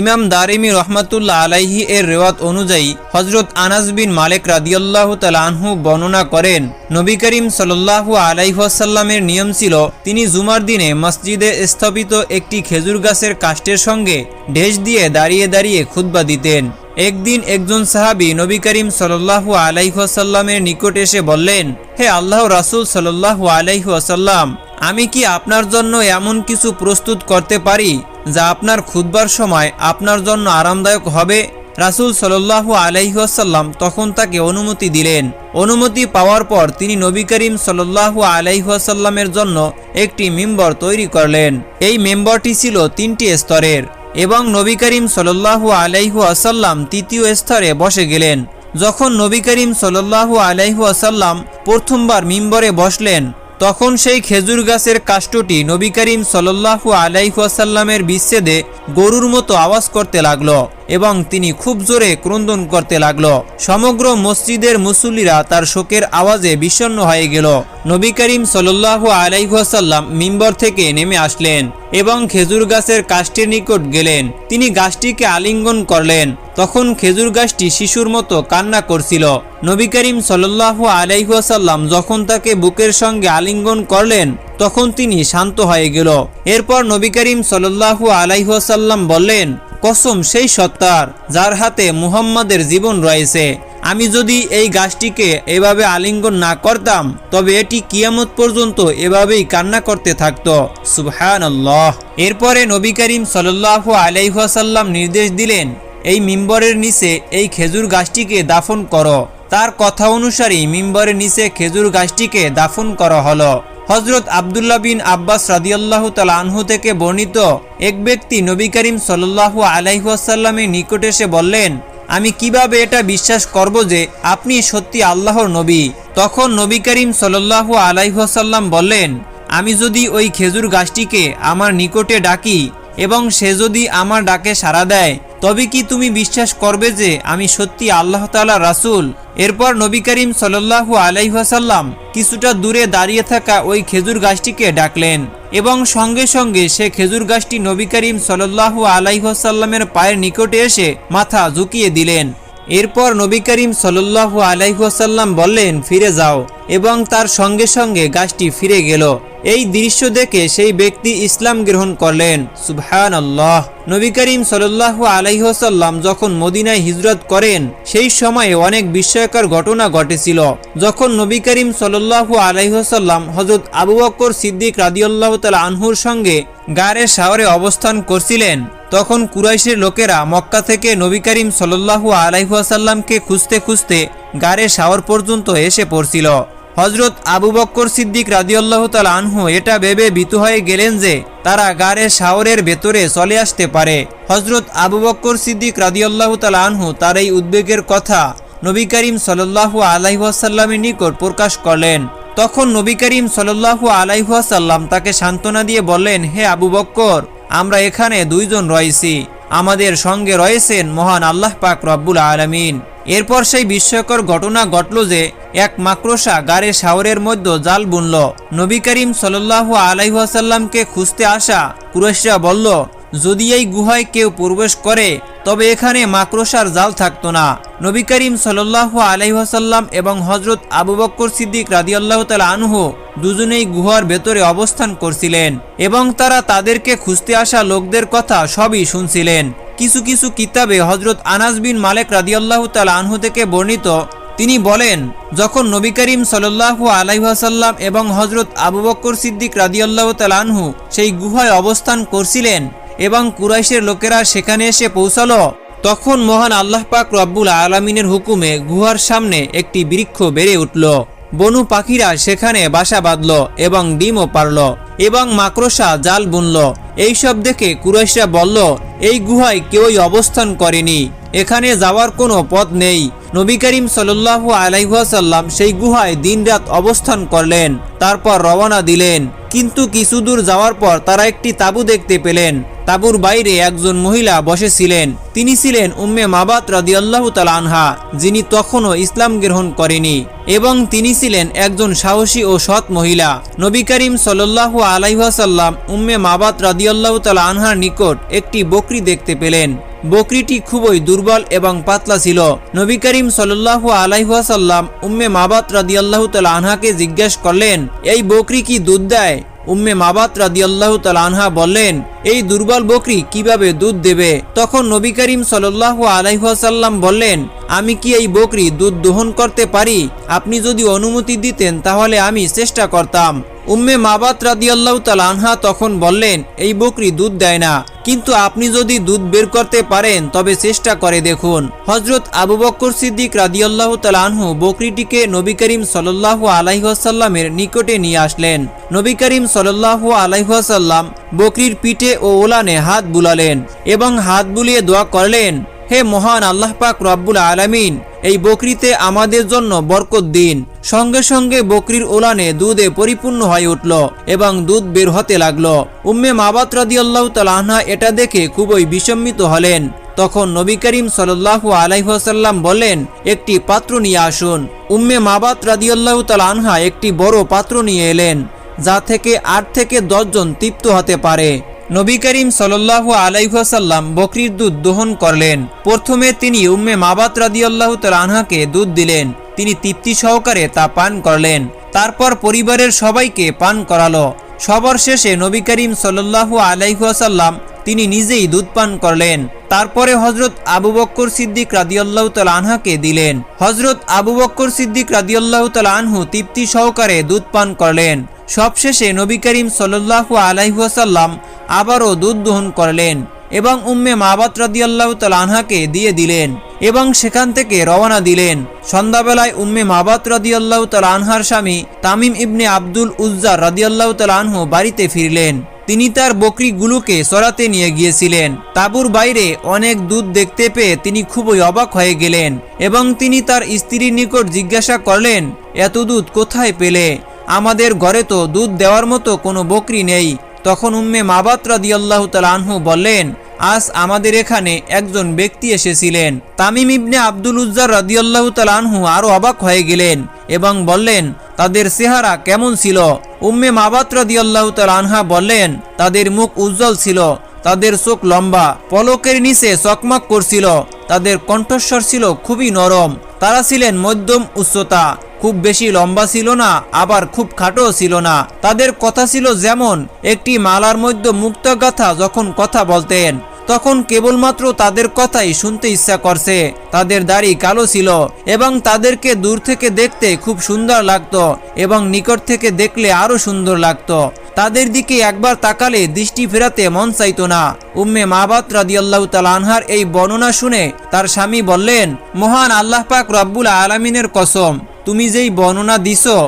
ইমাম দারিমি রহমাতুল্লাহ আলাইহি এর রেওয়াত অনুযায়ী হজরত আনাস বিন মালিক রাদিয়াল্লাহু তাআলা আনহু বর্ণনা করেন, নবী করিম সাল্লাল্লাহু আলাইহাসাল্লামের নিয়ম ছিল, তিনি জুমার দিনে মসজিদে স্থাপিত একটি খেজুর গাছের কাষ্টের সঙ্গে ঢেস দিয়ে দাঁড়িয়ে দাঁড়িয়ে খুতবা দিতেন। একদিন একজন সাহাবী নবী করিম সাল্লাল্লাহু আলাইহাসাল্লামের নিকট এসে বললেন, হে আল্লাহ রাসূল সাল্লাল্লাহু আলাইহাসাল্লাম আমি কি আপনার জন্য এমন কিছু প্রস্তুত করতে পারি? যা আপনার খুদবার সময় আপনার জন্য আরামদায়ক হবে, রাসূল সাল্লাল্লাহু আলাইহাসাল্লাম তখন তাকে অনুমতি দিলেন। অনুমতি পাওয়ার পর তিনি নবী করিম সাল্লাল্লাহু আলাইহাসাল্লামের জন্য একটি মেম্বর তৈরি করলেন। এই মেম্বরটি ছিল তিনটি স্তরের এবং নবী করিম সাল্লাল্লাহু আলাইহু আসাল্লাম তৃতীয় স্তরে বসে গেলেন। যখন নবী করিম সাল্লাল্লাহু আলাইহু আসাল্লাম প্রথমবার মিম্বরে বসলেন তখন সেই খেজুর গাছের কাষ্টটি নবী করিম সাল্লাল্লাহু আলাইহু আসাল্লামের বিচ্ছেদে গরুর মতো আওয়াজ করতে লাগল। এবং তিনি খুব জোরে ক্রন্দন করতে লাগল। সমগ্র মসজিদের মুসল্লিরা তার শোকের আওয়াজে বিষণ্ণ হয়ে গেল। নবী করিম সাল্লাল্লাহু আলাইহু আসাল্লাম মিম্বর থেকে নেমে আসলেন এবং খেজুর গাছের কাষ্ঠের নিকট গেলেন। তিনি গাছটিকে আলিঙ্গন করলেন। তখন খেজুর গাছটি শিশুর মতো কান্না করছিল। নবী করিম সাল্লাল্লাহু আলাইহু আসাল্লাম যখন তাকে বুকের সঙ্গে আলিঙ্গন করলেন, তখন তিনি শান্ত হয়ে গেল। এরপর নবী করিম সাল্লাল্লাহু আলাইহু আসাল্লাম বললেন কসম সেই সত্তার, যার হাতে মুহাম্মাদের জীবন রয়েছে। আমি যদি এই গাছটিকে এভাবে আলিঙ্গন না করতাম, তবে এটি কিয়ামত পর্যন্ত এভাবেই কান্না করতে থাকত। সুবহান এরপরে নবী করিম সাল্লাল্লাহু আলাইহাসাল্লাম নির্দেশ দিলেন, এই মিম্বরের নিচে এই খেজুর গাছটিকে দাফন করো। তার কথা অনুসারেই মিম্বরের নিচে খেজুর গাছটিকে দাফন করা হলো। হজরত আবদুল্লাহ বিন আব্বাস রাদিয়াল্লাহ তালাহু থেকে বর্ণিত এক ব্যক্তি নবী করিম সাল্লাহু আলাইহাসাল্লামের নিকট এসে বললেন, আমি কীভাবে এটা বিশ্বাস করব যে আপনি সত্যি আল্লাহর নবী? তখন নবী করিম সাল্লাল্লাহু আলাইহাসাল্লাম বললেন, আমি যদি ওই খেজুর গাছটিকে আমার নিকটে ডাকি এবং সে যদি আমার ডাকে সাড়া দেয়, তবে কি তুমি বিশ্বাস করবে যে আমি সত্যি আল্লাহ তালা রাসুল? এরপর নবী করিম সাল্লাহু আলাইহাসাল্লাম কিছুটা দূরে দাঁড়িয়ে থাকা ওই খেজুর গাছটিকে ডাকলেন এবং সঙ্গে সঙ্গে সে খেজুর গাছটি নবী করিম সাল্লাহু আলাইহাসাল্লামের পায়ের নিকটে এসে মাথা ঝুঁকিয়ে দিলেন। এরপর নবী করিম সাল্লাহু আলাইহাসাল্লাম বললেন, ফিরে যাও। এবং তার সঙ্গে সঙ্গে গাছটি ফিরে গেল। এই দৃশ্য দেখে সেই ব্যক্তি ইসলাম গ্রহণ করলেন। সুবহান আল্লাহ নবী করিম সাল্লাহু আলাইহাসাল্লাম যখন মদিনায় হিজরত করেন, সেই সময়ে অনেক বিস্ময়কর ঘটনা ঘটেছিল। যখন নবী করিম সাল্লাহু আলাইহাসাল্লাম হজরত আবু বকর সিদ্দিক রাদিউল্লাহ তাল আনহুর সঙ্গে গাড়ের শাহরে অবস্থান করছিলেন, তখন কুরাইশের লোকেরা মক্কা থেকে নবী করিম সাল্লাহু আলাইহাসাল্লামকে খুঁজতে খুঁজতে গাড়ে শাওর পর্যন্ত এসে পড়ছিল। হজরত আবু বক্কর সিদ্দিক রাদিউল্লাহ তাল আনহু এটা ভেবে ভীত হয়ে গেলেন যে, তারা গাড়ে শাওরের ভেতরে চলে আসতে পারে। হজরত আবু বক্কর সিদ্দিক রাদিউল্লাহ তাল আনহু তার এই উদ্বেগের কথা নবী করিম সাল্লাহু আলাইহাসাল্লামের নিকট প্রকাশ করলেন। তখন নবী করিম সাল্লাহু আলাইহাসাল্লাম তাকে সান্ত্বনা দিয়ে বললেন, হে আবু বক্কর আমরা এখানে দুইজন রয়েছি। আমাদের সঙ্গে রয়েছেন মহান আল্লাহ পাক রব্বুল আলমিন। এরপর সেই বিস্ময়কর ঘটনা ঘটল যে, এক মাকড়সা গাড়ে শাওরের মধ্যে জাল বুনল। নবী করিম সাল্লাহ আলাইহাসাল্লামকে খুঁজতে আসা কুরেশরা বলল যদি এই গুহায় কেউ প্রবেশ করে, তবে এখানে মাকড়সার জাল থাকতো না। নবী করিম সাল্লাহু আলাইহাসাল্লাম এবং হজরত আবু বক্কর সিদ্দিক রাদিয়াল্লাহ তালা আনহু দুজনেই গুহার ভেতরে অবস্থান করছিলেন এবং তারা তাদেরকে খুঁজতে আসা লোকদের কথা সবই শুনছিলেন। কিছু কিছু কিতাবে হজরত আনাস বিন মালেক রাদিয়াল্লাহ তালা আনহু থেকে বর্ণিত, তিনি বলেন, যখন নবী করিম সাল্লাহু আলাইহাসাল্লাম এবং হজরত আবু বক্কর সিদ্দিক রাদিয়াল্লাহ তালানহু সেই গুহায় অবস্থান করছিলেন এবং কুরাইশের লোকেরা সেখানে এসে পৌঁছালো। তখন মহান আল্লাহ পাক রব্বুল আলমিনের হুকুমে গুহার সামনে একটি বৃক্ষ বেড়ে উঠল। বনু পাখিরা সেখানে বাসা বাঁধল এবং ডিমও পারল এবং মাকড়সা জাল বুনল। এইসব দেখে কুরাইশরা বলল, এই গুহায় কেউই অবস্থান করেনি। এখানে যাওয়ার কোনো পথ নেই। নবী করিম সাল্লাহু আলাইহাসাল্লাম সেই গুহায় দিনরাত অবস্থান করলেন, তারপর রওনা দিলেন। কিন্তু কিছু দূর যাওয়ার পর তারা একটি তাবু দেখতে পেলেন। তাবুর বাইরে একজন মহিলা বসেছিলেন তিনি ছিলেন উম্মে মাবাত রাদিয়াল্লাহু তাআলা আনহা, যিনি তখনও ইসলাম গ্রহণ করেনি, এবং তিনি ছিলেন একজন সাহসী ও সৎ মহিলা। নবী করিম সাল্লাল্লাহু আলাইহি ওয়াসাল্লাম উম্মে মাবাত রাদিয়াল্লাহু তাআলা আনহার নিকট একটি বকরি দেখতে পেলেন। বকরিটি খুবই দুর্বল এবং পাতলা ছিল। নবী করিম সাল্লাল্লাহু আলাইহি ওয়াসাল্লাম উম্মে মাবাত রাদিয়াল্লাহু তাআলা আনহাকে জিজ্ঞাসা করলেন, এই বকরি কি দুধ দেয়? উম্মে মাবাত রাদিয়াল্লাহ তাআলা আনহা বললেন, এই দুর্বল বকরি কীভাবে দুধ দেবে? তখন নবী করিম সাল্লাহ আলাইহাসাল্লাম বললেন, আমি কি এই বকরি দুধ দোহন করতে পারি? আপনি যদি অনুমতি দিতেন তাহলে আমি চেষ্টা করতাম। উম্মে মাবাত রাদিয়াল্লাহু তাআলা আনহা তখন বললেন, এই বকরি দুধ দেয় না। কিন্তু আপনি যদি দুধ বের করতে পারেন, তবে চেষ্টা করে দেখুন। হজরত আবু বক্কর সিদ্দিক রাদিয়াল্লাহু তাআলা আনহু বকরিটিকে নবী করিম সাল্লাল্লাহু আলাইহি ওয়াসাল্লামের নিকটে নিয়ে আসলেন। নবী করিম সাল্লাল্লাহু আলাইহি ওয়াসাল্লাম বকরির পিঠে ও ওলানে হাত বুলালেন এবং হাত বুলিয়ে দোয়া করলেন, হে মহান আল্লাহ পাক রব্বুল আলামিন এই বকরিতে আমাদের জন্য বরকত দিন। সঙ্গে সঙ্গে বকরির ওলানে দুধে পরিপূর্ণ হয়ে উঠল এবং দুধ বের হতে লাগল। উম্মে মাবাত রাদিয়াল্লাহু তাআলা আনহা এটা দেখে খুবই বিসম্মিত হলেন। তখন নবী করিম সাল্লাল্লাহু আলাইহি ওয়াসাল্লাম বললেন, একটি পাত্র নিয়ে আসুন। উম্মে মাবাত রাদিয়াল্লাহু তাআলা আনহা একটি বড় পাত্র নিয়ে এলেন, যা থেকে আট থেকে দশজন তৃপ্ত হতে পারে। নবী করিম সাল্লাহ আলাইহাসাল্লাম বকরির দুধ দোহন করলেন। প্রথমে তিনি উম্মে মাবাত রাদিয়াল্লাহ তাআলা আনহাকে দুধ দিলেন। তিনি তৃপ্তি সহকারে তা পান করলেন। তারপর পরিবারের সবাইকে পান করালো। সবার শেষে নবী করিম সাল্লাহু আলাইহাসাল্লাম তিনি নিজেই দুধ পান করলেন। তারপরে হজরত আবু বক্কর সিদ্দিক রাদিয়াল্লাহু আনহাকে দিলেন। হজরত আবু বক্কর সিদ্দিক রাদিয়াল্লাহু তাআলা আনহু তৃপ্তি সহকারে দুধ পান করলেন। সবশেষে নবী করিম সাল্লাল্লাহু আলাইহি ওয়াসাল্লাম আবারও দুধ দহন করলেন এবং উম্মে মাবাত তাআলা আনহাকে দিয়ে দিলেন এবং সেখান থেকে রওনা দিলেন। সন্ধ্যাবেলায় উম্মে মাবাত তাআলা আনহার স্বামী তামিম ইবনে আব্দুল উজ্জার রাদিয়াল্লাহু তাআলা আনহু বাড়িতে ফিরলেন। তিনি তার বকরিগুলোকে সরাতে নিয়ে গিয়েছিলেন। তাবুর বাইরে অনেক দুধ দেখতে পেয়ে তিনি খুবই অবাক হয়ে গেলেন এবং তিনি তার স্ত্রীর নিকট জিজ্ঞাসা করলেন, এত দুধ কোথায় পেলে? আমাদের ঘরে তো দুধ দেওয়ার মতো কোনো বকরি নেই। তখন উম্মে মাবাত রাদিয়াল্লাহ তালাহু বললেন আজ আমাদের এখানে একজন ব্যক্তি এসেছিলেন। তামিম ইবনে আব্দুল উজ্জার রাদিয়াল্লাহু তাআলা আনহু আরও অবাক হয়ে গেলেন এবং বললেন, তাদের চেহারা কেমন ছিল? উম্মে মাবাত রাদিয়াল্লাহু তাআলা আনহা বললেন, তাদের মুখ উজ্জ্বল ছিল, তাদের চোখ লম্বা, পলকের নিচে চকমক করছিল, তাদের কণ্ঠস্বর ছিল খুবই নরম, তারা ছিলেন মধ্যম উচ্চতা খুব বেশি লম্বা ছিল না, আবার খুব খাটো ছিল না। তাদের কথা ছিল যেমন, একটি মালার মধ্যে মুক্ত গাথা যখন কথা বলতেন, তখন কেবলমাত্র তাদের কথাই শুনতে ইচ্ছা করছে। তাদের দাড়ি কালো ছিল এবং তাদেরকে দূর থেকে দেখতে খুব সুন্দর লাগতো এবং নিকট থেকে দেখলে আরও সুন্দর লাগতো। তাদের দিকে একবার তাকালে দৃষ্টি ফেরাতে মন চাইত না। উম্মে মাবাত তাআলা আনহার এই বর্ণনা শুনে তার স্বামী বললেন, মহান আল্লাহ পাক রব্বুল আলামিনের কসম তুমি যেই বর্ণনা দিছো,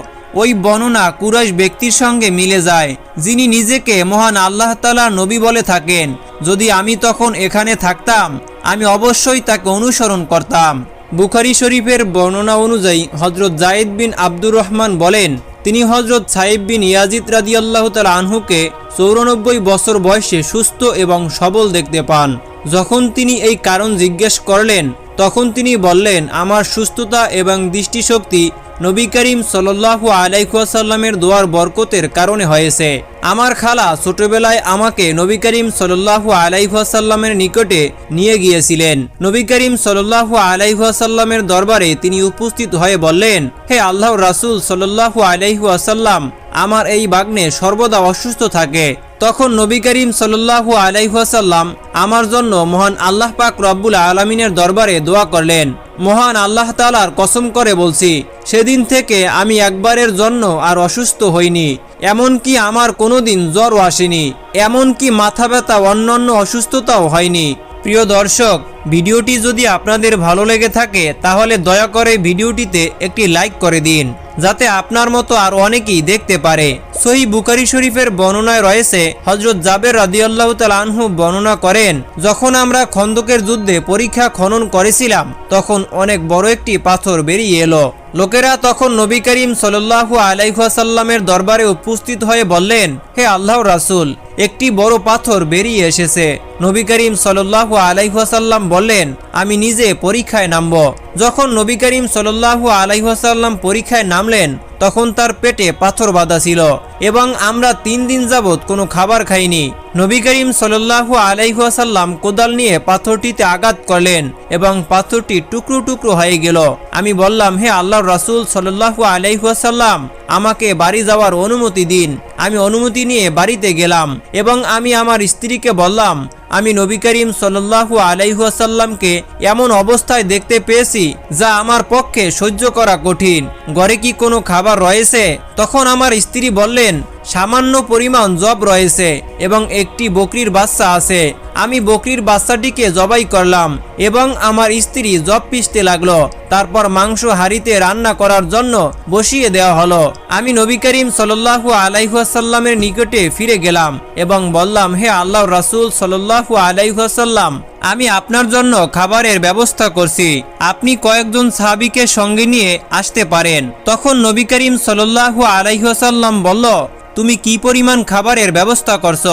ওই বর্ণনা কুরাইশ ব্যক্তির সঙ্গে মিলে যায়, যিনি নিজেকে মহান আল্লাহ তালা নবী বলে থাকেন। যদি আমি তখন এখানে থাকতাম, আমি অবশ্যই তাকে অনুসরণ করতাম। বুখারি শরীফের বর্ণনা অনুযায়ী হজরত জায়েদ বিন আব্দুর রহমান বলেন, তিনি হজরত সাইব বিন ইয়াজিদ রাদিয়াল্লাহ তাল আনহুকে চৌরানব্বই বছর বয়সে সুস্থ এবং সবল দেখতে পান। যখন তিনি এই কারণ জিজ্ঞেস করলেন তখন তিনি বললেন, আমার সুস্থতা এবং দৃষ্টিশক্তি নবী করিম সাল্লাহু আলাইসাল্লামের দোয়ার বরকতের কারণে হয়েছে। আমার খালা ছোটবেলায় আমাকে নবী করিম সাল্লাহু আলাইসাল্লামের নিকটে নিয়ে গিয়েছিলেন। নবী করিম সাল্লাহু আলাইসাল্লামের দরবারে তিনি উপস্থিত হয়ে বললেন, হে আল্লাহ রাসুল সাল্লাহু আলাইসাল্লাম আমার এই বাগ্নে সর্বদা অসুস্থ থাকে। তখন নবী করিম সাল্লাহু আলাইহাসাল্লাম আমার জন্য মহান আল্লাহ পাক রব্বুল আলমিনের দরবারে দোয়া করলেন। মহান আল্লাহ তালার কসম করে বলছি, সেদিন থেকে আমি একবারের জন্য আর অসুস্থ হইনি, এমনকি আমার কোনো দিন জ্বরও আসেনি, এমনকি মাথা ব্যথা, অন্যান্য অসুস্থতাও হয়নি। প্রিয় দর্শক, ভিডিওটি যদি আপনাদের ভালো লেগে থাকে, তাহলে দয়া করে ভিডিওটিতে একটি লাইক করে দিন। যাতে আপনার মতো আর অনেকেই দেখতে পারে। সহি বুকারি শরীফের বর্ণনায় রয়েছে হজরত জাবের রাদিয়াল্লাহ আনহু বর্ণনা করেন, যখন আমরা খন্দকের যুদ্ধে পরীক্ষা খনন করেছিলাম, তখন অনেক বড় একটি পাথর বেরিয়ে এলো। লোকেরা তখন নবী করিম সাল্লাহু আলাইহাসাল্লামের দরবারে উপস্থিত হয়ে বললেন, হে আল্লাহ রাসুল, একটি বড় পাথর বেরিয়ে এসেছে। নবী করিম সাল্লাহু আলাইহাসাল্লাম বললেন, আমি নিজে পরীক্ষায় নামব। যখন নবী করিম সাল্লাহু আলাইহাসাল্লাম পরীক্ষায় নামলেন তখন তার পেটে পাথর বাঁধা ছিল এবং আমরা তিন দিন যাবৎ কোনো খাবার খাইনি। নবী করিম সাল্লাহু আলাইহাসাল্লাম কোদাল নিয়ে পাথরটিতে আঘাত করলেন এবং পাথরটি টুকরো টুকরো হয়ে গেল। আমি বললাম, হে আল্লাহর রাসূল সাল্লাহু আলাইহাসাল্লাম আমাকে বাড়ি যাওয়ার অনুমতি দিন। আমি অনুমতি নিয়ে বাড়িতে গেলাম এবং আমি আমার স্ত্রীকে বললাম আমি নবী করিম সাল্লাহু আলাইহাসাল্লামকে এমন অবস্থায় দেখতে পেয়েছি যা আমার পক্ষে সহ্য করা কঠিন। ঘরে কি কোনো খাবার রয়েছে? তখন আমার স্ত্রী বললেন সামান্য পরিমাণ জব রয়েছে এবং একটি বকরির বাচ্চা আছে। আমি বকরির বাচ্চাটিকে জবাই করলাম এবং আমার স্ত্রী জব পিষতে লাগল। তারপর মাংস হাড়িতে রান্না করার জন্য বসিয়ে দেওয়া হলো। আমি নবী করিম সাল্লাহু আলাইহাসাল্লামের নিকটে ফিরে গেলাম এবং বললাম, হে আল্লাহ রাসূল সাল্লাহু আলাইহাসাল্লাম আমি আপনার জন্য খাবারের ব্যবস্থা করছি। আপনি কয়েকজন সাহাবিকে সঙ্গে নিয়ে আসতে পারেন। তখন নবী করিম সাল্লাহু আলাইহাসাল্লাম বলল তুমি কি পরিমাণ খাবারের ব্যবস্থা করছ?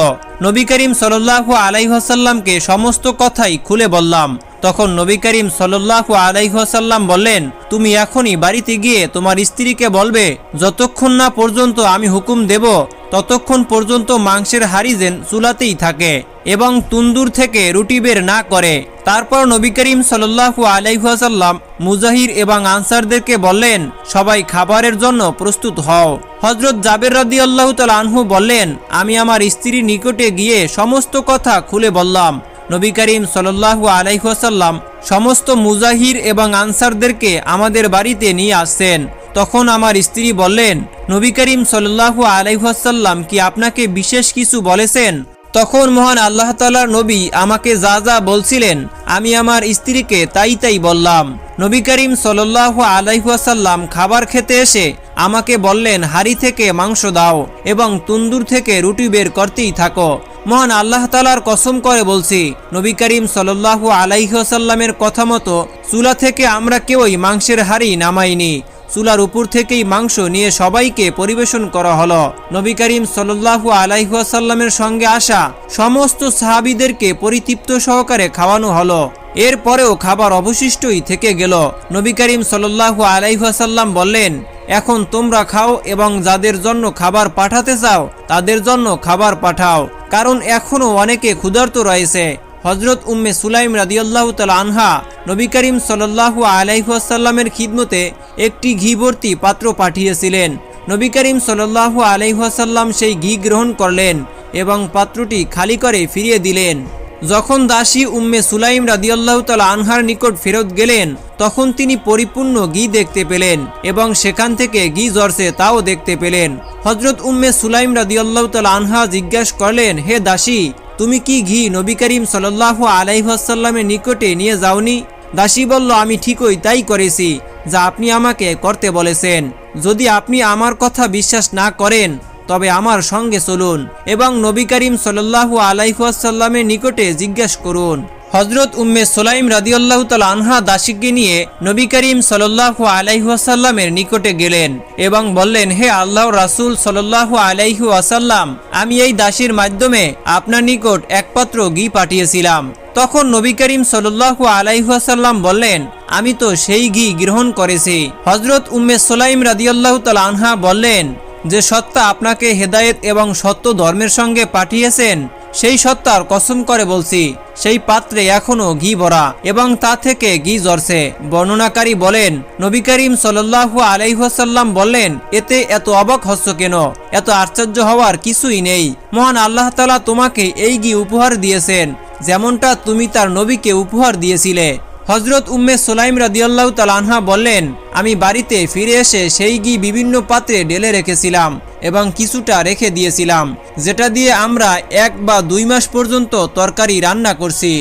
নবী করিম সাল্লাহু আলাইহসাল্লামকে সমস্ত কথাই খুলে বললাম। তখন নবী করিম সাল্লাহু আলাইহাসাল্লাম বললেন, তুমি এখনই বাড়িতে গিয়ে তোমার স্ত্রীকে বলবে, যতক্ষণ না পর্যন্ত আমি হুকুম দেব, ততক্ষণ পর্যন্ত মাংসের হারিজেন চুলাতেই থাকে এবং তুন্দুর থেকে রুটি বের না করে। তারপর নবী করিম সাল্লাহু আলাইহাসাল্লাম মুজাহির এবং আনসারদেরকে বললেন, সবাই খাবারের জন্য প্রস্তুত হও। হজরত জাবের রাদি আল্লাহ তাল আনহু বললেন, আমি আমার স্ত্রীর নিকটে গিয়ে সমস্ত কথা খুলে বললাম। নবী করিম সাল্লাহু আলাইহাসাল্লাম সমস্ত মুজাহির এবং আনসারদেরকে আমাদের বাড়িতে নিয়ে আসছেন। তখন আমার স্ত্রী বললেন, নবী করিম সাল্লাহু আলাইহাসাল্লাম কি আপনাকে বিশেষ কিছু বলেছেন? তখন মহান আল্লাহ তালার নবী আমাকে যা যা বলছিলেন, আমি আমার স্ত্রীকে তাই তাই বললাম। নবী করিম সাল্লাহ আলাইহাসাল্লাম খাবার খেতে এসে আমাকে বললেন, হাড়ি থেকে মাংস দাও এবং তুন্দুর থেকে রুটি বের করতেই থাকো। মহান আল্লাহ তালার কসম করে বলছি, নবী করিম সাল্লাহু আলাইহাসাল্লামের কথা মতো চুলা থেকে আমরা কেউই মাংসের হাড়ি নামাইনি। চুলার উপর থেকেই মাংস নিয়ে সবাইকে পরিবেশন করা হলো। নবী করিম সাল্লাহু আলাইহাসাল্লামের সঙ্গে আসা সমস্ত সাহাবিদেরকে পরিতৃপ্ত সহকারে খাওয়ানো হলো। এরপরেও খাবার অবশিষ্টই থেকে গেল। নবী করিম সাল্লাহু আলাইহাসাল্লাম বললেন এখন তোমরা খাও এবং যাদের জন্য খাবার পাঠাতে চাও, তাদের জন্য খাবার পাঠাও। কারণ এখনও অনেকে ক্ষুধার্ত রয়েছে। হজরত উম্মে সুলাইম রাদিয়াল্লাহু তালা আনহা নবী করিম সাল্লাহু আলাইহাসাল্লামের খিদমতে একটি ঘি ভর্তি পাত্র পাঠিয়েছিলেন। নবী করিম সাল্লাহু আলাইহাসাল্লাম সেই ঘি গ্রহণ করলেন এবং পাত্রটি খালি করে ফিরিয়ে দিলেন। যখন দাসী উম্মে সুলাইম রাদিয়াল্লাহু তালা আনহার নিকট ফেরত গেলেন, তখন তিনি পরিপূর্ণ ঘি দেখতে পেলেন এবং সেখান থেকে ঘি জ্বরছে তাও দেখতে পেলেন। হজরত উম্মে সুলাইম রাদিয়াল্লাহু তালা আনহা জিজ্ঞাসা করলেন, হে দাসী, তুমি কি ঘি নবী করিম সাল্লাহু আলাইহাসাল্লামের নিকটে নিয়ে যাওনি? দাসী বলল, আমি ঠিকই তাই করেছি, যা আপনি আমাকে করতে বলেছেন। যদি আপনি আমার কথা বিশ্বাস না করেন তবে আমার সঙ্গে চলুন এবং নবী করিম সাল্লাহু আলাইহাসাল্লামের নিকটে জিজ্ঞাসা করুন। হজরত উম্মে সোলাইম রাদিউল্লাহ তাল আনহা দাসীকে নিয়ে নবী করিম সাল্লাহু আলাইহাসাল্লামের নিকটে গেলেন এবং বললেন, হে আল্লাহ রাসুল সাল্লাহু আলাইহু আসাল্লাম আমি এই দাসীর মাধ্যমে আপনার নিকট একপাত্র ঘি পাঠিয়েছিলাম। তখন নবী করিম সাল্লাহু আলাইহাসাল্লাম বললেন, আমি তো সেই ঘি গ্রহণ করেছি। হজরত উম্মে সোলাইম রাদিউল্লাহ তাল আনহা বললেন যে সত্তা আপনাকে হেদায়েত এবং সত্য ধর্মের সঙ্গে পাঠিয়েছেন, সেই সত্তার কসম করে বলছি, সেই পাত্রে এখনও ঘি ভরা এবং তা থেকে ঘি জ্বরছে বর্ণনাকারী বলেন, নবী করিম সাল্লাহু আলাইহাসাল্লাম বললেন, এতে এত অবাক হচ্ছ কেন? এত আশ্চর্য হওয়ার কিছুই নেই। মহান আল্লাহ তালা তোমাকে এই ঘি উপহার দিয়েছেন, যেমনটা তুমি তার নবীকে উপহার দিয়েছিলে। হজরত উম্মে সোলাইম রাদিয়াল্লাহ তালানহা বললেন, আমি বাড়িতে ফিরে এসে সেই ঘি বিভিন্ন পাত্রে ঢেলে রেখেছিলাম এবং কিছুটা রেখে দিয়েছিলাম, যেটা দিয়ে আমরা এক বা দুই মাস পর্যন্ত তরকারি রান্না করছি।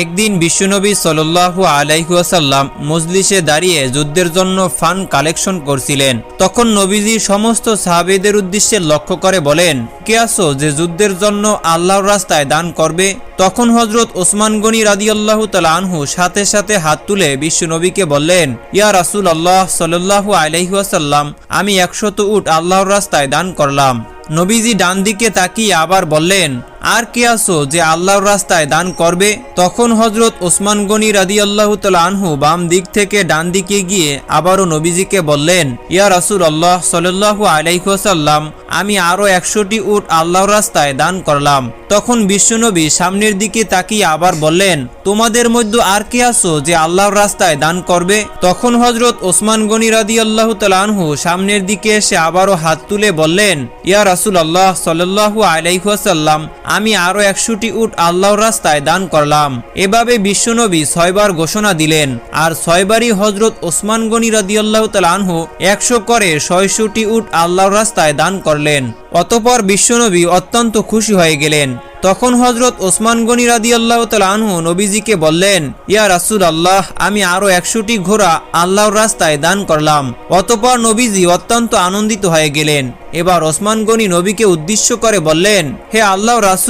একদিন বিশ্বনবী সাল্লাল্লাহু আলাইহুয়াসাল্লাম মজলিসে দাঁড়িয়ে যুদ্ধের জন্য ফান কালেকশন করছিলেন। তখন নবীজি সমস্ত সাহাবেদের উদ্দেশ্যে লক্ষ্য করে বলেন, কে আসো যে যুদ্ধের জন্য আল্লাহর রাস্তায় দান করবে? তখন হজরত ওসমান গনি রাদিয়াল্লাহু তালা আনহু সাথে সাথে হাত তুলে বিশ্বনবীকে বললেন, ইয়া রাসুল আল্লাহ সাল্লাল্লাহু আলাইহুয়াসাল্লাম আমি একশত উট আল্লাহর রাস্তায় দান করলাম। নবীজি ডান দিকে তাকিয়ে আবার বললেন আর কে আসো যে আল্লাহর রাস্তায় দান করবে? তখন হজরত ওসমান গনি রাদি আল্লাহ আনহু বাম দিক থেকে ডান দিকে গিয়ে আবারও নবীজিকে বললেন, ইয়া রাসুল আল্লাহ সাল্লাহু আলাইসাল্লাম আমি আরও একশোটি উট আল্লাহর রাস্তায় দান করলাম। তখন বিশ্বনবী সামনের দিকে তাকিয়ে আবার বললেন, তোমাদের মধ্যে আর কে আসো যে আল্লাহর রাস্তায় দান করবে? তখন হজরত ওসমান গনি রাদি আল্লাহ আনহু সামনের দিকে এসে আবারও হাত তুলে বললেন, ইয়া রাসুল আল্লাহ সাল্লাহু আলাইসাল্লাম আমি আরও একশোটি উট আল্লাহর রাস্তায় দান করলাম। এভাবে বিশ্বনবী ছয়বার ঘোষণা দিলেন। আর ছয়বারই হজরত ওসমান গনি রাদিয়াল্লাহু তাআলা আনহু একশো করে ছয়শটি উট আল্লাহর রাস্তায় দান করলেন। অতপর বিশ্বনবী অত্যন্ত খুশি হয়ে গেলেন। তখন হজরত ওসমান গনি রাদি আল্লাহ আনহু নবীজিকে বললেন, ইয়া রাসুল আল্লাহ আমি আরও একশোটি ঘোড়া আল্লাহর রাস্তায় দান করলাম। অতপর নবীজি অত্যন্ত আনন্দিত হয়ে গেলেন। এবার ওসমান গনি নবীকে উদ্দেশ্য করে বললেন, হে আল্লাহ রাসুল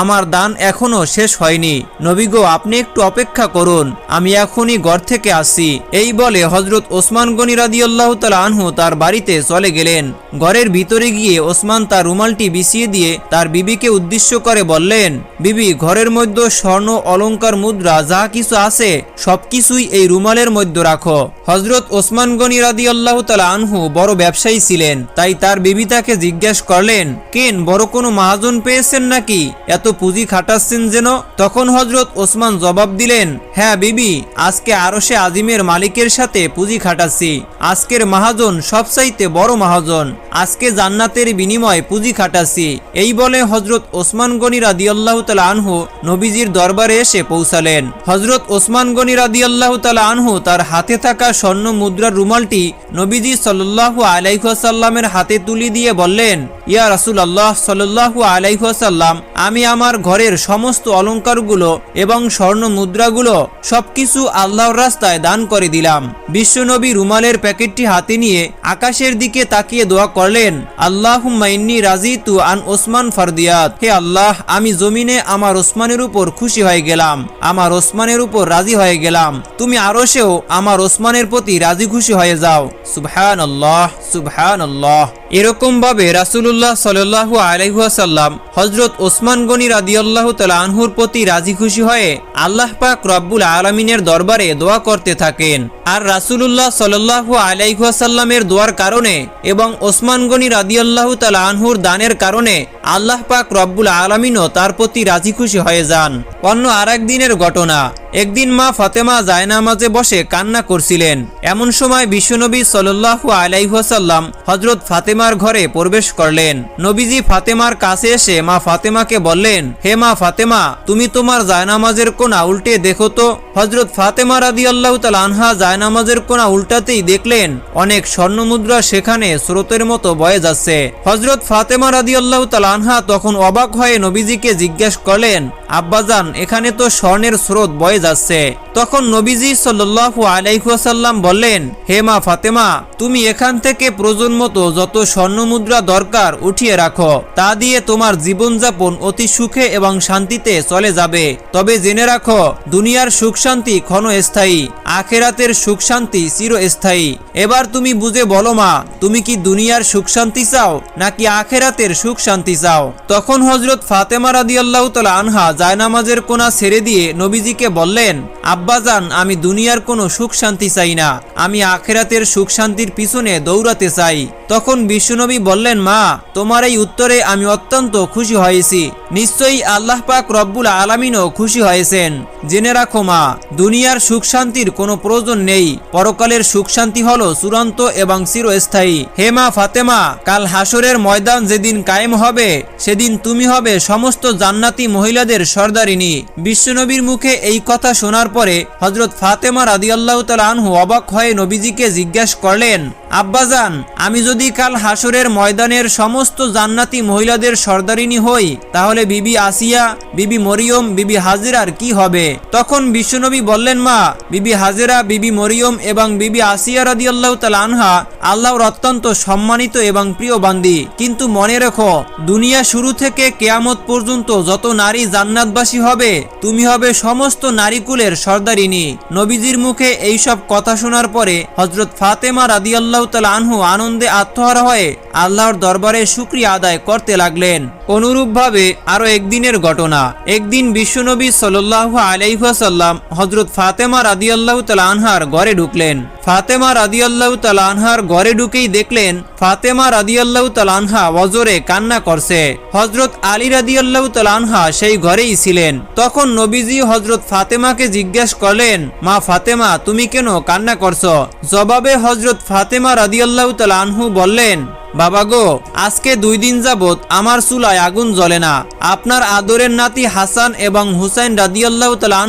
আমার দান এখনও শেষ হয়নি। নবী গো, আপনি একটু অপেক্ষা করুন। আমি এখনই ঘর থেকে আসি। এই বলে হজরত ওসমান গনি রাদি আল্লাহ আনহু তার বাড়িতে চলে গেলেন। ঘরের ভিতরে গিয়ে ওসমান তার রুমালটি বিছিয়ে দিয়ে তার বিবিকে উদ্দেশ্য করে বললেন, বিবি, ঘরের মধ্যে স্বর্ণ অলঙ্কার মুদ্রা, যা কিছু আছে, সবকিছুই এই রুমালের মধ্যে রাখো। হজরত ওসমান গনি রাদি আল্লাহ আনহু বড় ব্যবসায়ী ছিলেন, তাই তার বিবি তাকে জিজ্ঞেস করলেন, কেন, বড় কোনো মহাজন পেয়েছেন নাকি? এত পুঁজি খাটাচ্ছেন যেন? তখন হজরত ওসমান জবাব দিলেন হ্যাঁ বিবি, আজকে আরশে আজিমের মালিকের সাথে পুঁজি খাটাচ্ছি। আজকের মহাজন সবচাইতে বড় মহাজন। আজকে জান্নাতের বিনিময়ে পুঁজি খাটাচ্ছি। এই বলে হজরত ওসমান গনি রাদিয়াল্লাহ তালা আনহু নবীজির দরবারে এসে পৌঁছালেন। হজরত ওসমান গনি রাদিয়াল্লাহ তালা আনহু তার হাতে থাকা স্বর্ণ মুদ্রার রুমালটি নবীজি সাল্লাল্লাহু আলাইসাল্লামের হাতে তুলি দিয়ে বললেন, ইয়া রাসুল আল্লাহ সাল্লাহু আলাইসাল্লাম আমি আমার ঘরের সমস্ত অলঙ্কারগুলো এবং স্বর্ণ মুদ্রাগুলো সবকিছু আল্লাহর রাস্তায় দান করে দিলাম। বিশ্বনবী রুমালের প্যাকেটটি হাতে নিয়ে আকাশের দিকে তাকিয়ে দোয়া করলেন আল্লাহ মাইন্নি রাজি তু আন ওসমান ফারদিয়াত। হে আল্লাহ, আমি জমিনে আমার ওসমানের উপর খুশি হয়ে গেলাম, আমার ওসমানের উপর রাজি হয়ে গেলাম। তুমি আরও সেও আমার ওসমানের প্রতি রাজি খুশি হয়ে যাও। সুবহান আল্লাহ সুবহান আল্লাহ এরকম ভাবে রাসুল্লাহ সাল্লাহু আলাইহাসাল্লাম হজরত ওসমান গনি রাদিয়াল্লাহ তালাহুর প্রতি রাজি খুশি হয়ে আল্লাহ পাক রব্বুল আলমিনের দরবারে দোয়া করতে থাকেন। আর রাসুলুল্লাহ সাল্লাহু আলাইহাসাল্লামের দোয়ার কারণে এবং ওসমান গনি রাদিয়াল্লাহ তালাহুর দানের কারণে আল্লাহ পাক রব্বুল আলমিনও তার প্রতি রাজি খুশি হয়ে যান। অন্য আর দিনের ঘটনা, একদিন মা ফাতেমা জায়নামাজে বসে কান্না করছিলেন। এমন সময় বিশ্বনবী সাল্লাহু আলাইহাসাল্লাম হজরত ফাতেমার ঘরে প্রবেশ করলেন। নবীজি ফাতেমার কাছে এসে মা ফাতেমাকে বললেন, হে মা ফাতেমা, তুমি তোমার জায়নামাজের কোনা উল্টে দেখো তো? হজরত ফাতেমা রাদি আল্লাহ আনহা জায়নামাজের কোনা উল্টাতেই দেখলেন, অনেক স্বর্ণমুদ্রা সেখানে স্রোতের মতো বয়ে যাচ্ছে। হজরত ফাতেমা রাদি আল্লাহ আনহা তখন অবাক হয়ে নবীজিকে জিজ্ঞেস করলেন, আব্বাজান, এখানে তো স্বর্ণের স্রোত বয়ে যাচ্ছে। তখন নবীজি সাল্লু আলাইসাল্লাম বললেন, হে মা ফাতেমা, তুমি এখান থেকে প্রয়োজন মতো যত স্বর্ণমুদ্রা দরকার উঠিয়ে রাখো। তা দিয়ে তোমার জীবনযাপন অতি সুখে এবং শান্তিতে চলে যাবে। তবে জেনে রাখো, দুনিয়ার সুখ শান্তি ক্ষণস্থায়ী, আখেরাতের সুখ শান্তি চিরস্থায়ী। এবার তুমি বুঝে বলো মা, তুমি কি দুনিয়ার সুখ শান্তি চাও, নাকি আখেরাতের সুখ শান্তি চাও তখন হজরত ফাতেমা রাদি আল্লাহ আনহা জায়নামাজের কোনা ছেড়ে দিয়ে নবীজিকে বললেন, আব্বাজান, আমি দুনিয়ার কোনো সুখ শান্তি চাই না। আমি আখেরাতের সুখ শান্তির পিছনে দৌড়াতে চাই। তখন বিশ্বনবী বললেন, মা, তোমার এই উত্তরে আমি অত্যন্ত খুশি হয়েছি। নিশ্চয়ই আল্লাহ পাক রব্বুল আলমিনও খুশি হয়েছেন। জেনে রাখো মা, দুনিয়ার সুখ শান্তির কোনো প্রয়োজন নেই। পরকালের সুখ শান্তি হলো চূড়ান্ত এবং চিরস্থায়ী। হে মা ফাতেমা, কাল হাসরের ময়দান যেদিন কায়েম হবে সেদিন তুমি হবে সমস্ত জান্নাতি মহিলাদের সর্দারিনী। বিশ্বনবীর মুখে এই কথা শোনার পরে হজরত ফাতেমা রাদিয়াল্লাহ তাল অবাক হয়ে নবীজিকে জিজ্ঞাসা করলেন আব্বাজান, আমি যদি কাল হাসরের ময়দানের সমস্ত জান্নাতি মহিলাদের সর্দারিনী হই, তাহলে বিবি আসিয়া, বিবি মরিয়ম, বিবি হাজিরার কি হবে? তখন বিশ্বনবী বললেন, মা, বিবি হাজিরা, বিবি মরিয়ম এবং বিবি আসিয়া রাদিয়াল্লাহু তাআলা আনহা আল্লাহর অত্যন্ত সম্মানিত এবং প্রিয় বান্দি। কিন্তু মনে রেখো, দুনিয়া শুরু থেকে কেয়ামত পর্যন্ত যত নারী জান্নাতবাসী হবে, তুমি হবে সমস্ত নারীকুলের সর্দারিনী। নবীজির মুখে এইসব কথা শোনার পরে হজরত ফাতেমা রাদিয়াল্লাহু তাআলা আনহু আনন্দে আত্মহারা হয়ে আল্লাহর দরবারে শুক্রিয়া আদায় করতে লাগলেন। অনুরূপভাবে আরও একদিনের ঘটনা। একদিন বিশ্বনবী সাল্লাল্লাহু আলাইহাসাল্লাম হজরত ফাতেমা রাদিয়াল্লাহু আনহার ঘরে ঢুকলেন। ফাতেমা রাদিয়াল্লাহু আনহার ঘরে ঢুকেই দেখলেন ফাতেমা রাদিয়াল্লাহু আনহা ওজরে কান্না করছে। হজরত আলী রাদিয়াল্লাহু আনহা সেই ঘরেই ছিলেন। তখন নবীজি হজরত ফাতেমাকে জিজ্ঞেস করলেন, মা ফাতেমা, তুমি কেন কান্না করছ? জবাবে হজরত ফাতেমা রাদিয়াল্লাহু রাদিয়াল্লাহ আনহু বললেন বাবা গো, আজকে দুই দিন যাবত আমার চুলায় আগুন জ্বলে না। আপনার আদরের নাতি হাসান এবং হুসাইন রাদিয়াল্লাহু তাআলা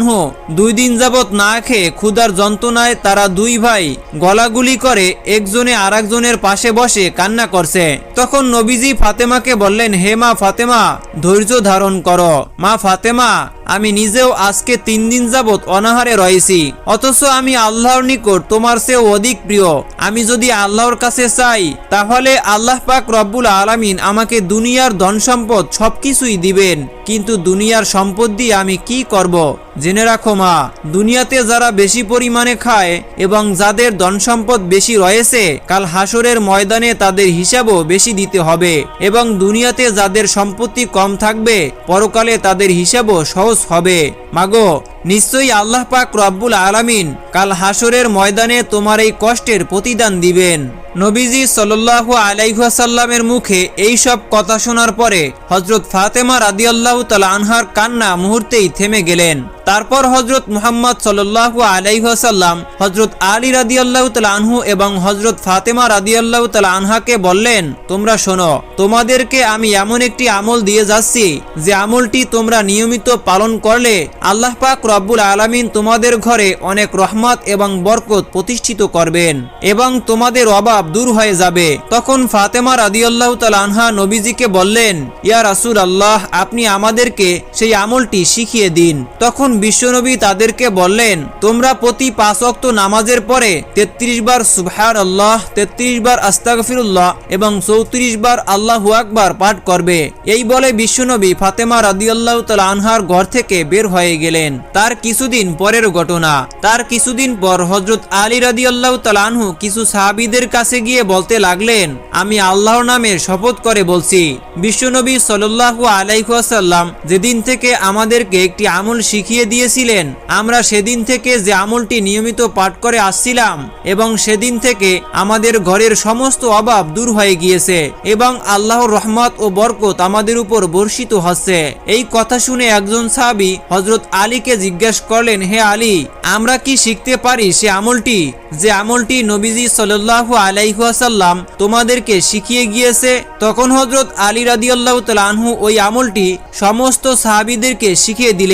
দুই দিন যাবত না খেয়ে ক্ষুধার যন্ত্রণায় তারা দুই ভাই গলাগুলি করে একজনে আরেকজনের পাশে বসে কান্না করছে। তখন নবীজি ফাতেমাকে বললেন, হে মা ফাতেমা, ধৈর্য ধারণ করো। মা ফাতেমা, আমি নিজেও আজকে তিন দিন যাবত অনাহারে রয়েছি। অথচ আমি আল্লাহর নিকট তোমার চেয়েও অধিক প্রিয়। আমি যদি আল্লাহর কাছে চাই, তাহলে আল্লাহ পাক রব্বুল আলামিন আমাকে দুনিয়ার ধন সম্পদ সবকিছুই দিবেন, কিন্তু দুনিয়ার সম্পদ দিয়ে আমি কি করব? জেনে রাখো মা, দুনিয়াতে যারা বেশি পরিমাণে খায় এবং যাদের ধন সম্পদ বেশি রয়েছে, কাল হাসরের ময়দানে তাদের হিসাবও বেশি দিতে হবে। এবং দুনিয়াতে যাদের সম্পত্তি কম থাকবে, পরকালে তাদের হিসাবও সহজ হবে। মাগো, নিশ্চয়ই আল্লাহ পাক রব্বুল আলামিন কাল হাসরের ময়দানে তোমার এই কষ্টের প্রতিদান দিবেন। নবীজি সাল্লাল্লাহু আলাইহাসাল্লামের মুখে এই সব কথা শোনার পরে হজরত ফাতেমা রাদিয়াল্লাহু তালা আনহার কান্না মুহূর্তেই থেমে গেলেন। তারপর হজরত মুহাম্মদ সাল্লাল্লাহু আলাইহাসাল্লাম হজরত আলী রাদিয়াল্লাহু তাআলা আনহু এবং হজরত ফাতেমা রাদিয়াল্লাহু তাআলা আনহাকে বললেন, তোমরা শোনো, তোমাদেরকে আমি এমন একটি আমল দিয়ে যাচ্ছি, যে আমলটি তোমরা নিয়মিত পালন করলে আল্লাহ পাক রব্বুল আলামিন তোমাদের ঘরে অনেক রহমত এবং বরকত প্রতিষ্ঠিত করবেন এবং তোমাদের অভাব দূর হয়ে যাবে। তখন ফাতেমা রাদিয়াল্লাহু তাআলা আনহা নবীজিকে বললেন, ইয়া রাসূল আল্লাহ আপনি আমাদেরকে সেই আমলটি শিখিয়ে দিন। তখন বিশ্বনবী তাদেরকে বললেন, তোমরা প্রতি পাঁচ ওয়াক্ত নামাজের পরে তেত্রিশ বার সুবহান আল্লাহ তেত্রিশ বার আস্তাগফিরুল্লাহ এবং চৌত্রিশ বার আল্লাহু আকবার পাঠ করবে। এই বলে বিশ্বনবী ফাতেমা রাদিয়াল্লাহু তাআলা আনহার ঘর থেকে বের হয়ে গেলেন। তার কিছুদিন পরের ঘটনা। তার কিছুদিন পর হজরত আলী রাদিয়াল্লাহু তাআলা আনহু কিছু সাহাবিদের কাছে গিয়ে বলতে লাগলেন, আমি আল্লাহর নামে শপথ করে বলছি, বিশ্বনবী সাল্লাল্লাহু আলাইহি ওয়াসাল্লাম যেদিন থেকে আমাদেরকে একটি আমল শিখিয়ে দিয়েছিলেন। আমরা সেদিন থেকে যে আমলটি নিয়মিত পাঠ করে আসছিলাম এবং সেদিন থেকে আমাদের ঘরের সমস্ত অভাব দূর হয়ে গিয়েছে এবং আল্লাহর রহমত ও বরকত আমাদের উপর বর্ষিত হচ্ছে। এই কথা শুনে একজন সাহাবী হজরত আলীকে জিজ্ঞেস করলেন, হে আলী, আমরা কি শিখতে পারি সে আমলটি? যে আমলটি নবীজি সাল্লাল্লাহু আলাইহি ওয়াসাল্লাম তোমাদেরকে শিখিয়ে গিয়েছে। তখন হজরত আলী রাদিয়াল্লাহু তাআলা আনহু ওই আমলটি সমস্ত সাহাবিদেরকে শিখিয়ে দিলেন।